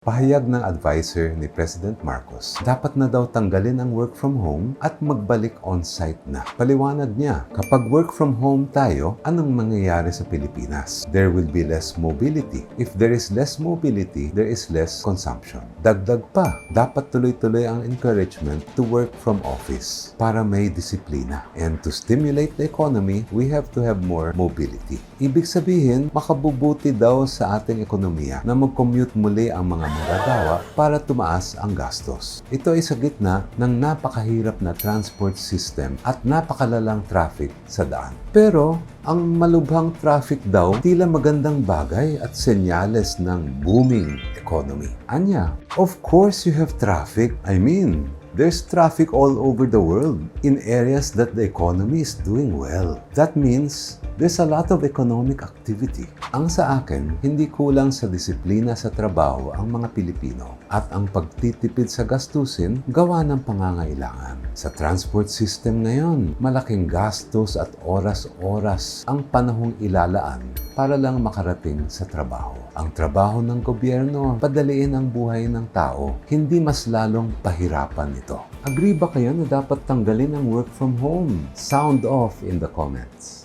Pahayag ng advisor ni President Marcos, dapat na daw tanggalin ang work from home at magbalik on-site na. Paliwanag niya, kapag work from home tayo, anong mangyayari sa Pilipinas? There will be less mobility. If there is less mobility, there is less consumption. Dagdag pa, dapat tuloy-tuloy ang encouragement to work from office para may disiplina. And to stimulate the economy, we have to have more mobility. Ibig sabihin, makabubuti daw sa ating ekonomiya na mag-commute muli ang mga manggagawa para tumaas ang gastos. Ito ay sa gitna ng napakahirap na transport system at napakalalang traffic sa daan. Pero, ang malubhang traffic daw tila magandang bagay at senyales ng booming economy. Anya, of course you have traffic. I mean, There's traffic all over the world in areas that the economy is doing well. That means there's a lot of economic activity. Ang sa akin, hindi kulang sa disiplina sa trabaho ang mga Pilipino at ang pagtitipid sa gastusin gawa ng pangangailangan. Sa transport system ngayon, malaking gastos at oras-oras ang panahong ilalaan para lang makarating sa trabaho. Ang trabaho ng gobyerno, padaliin ang buhay ng tao, hindi mas lalong pahirapan ito. Agree ba kayo na dapat tanggalin ang work from home? Sound off in the comments.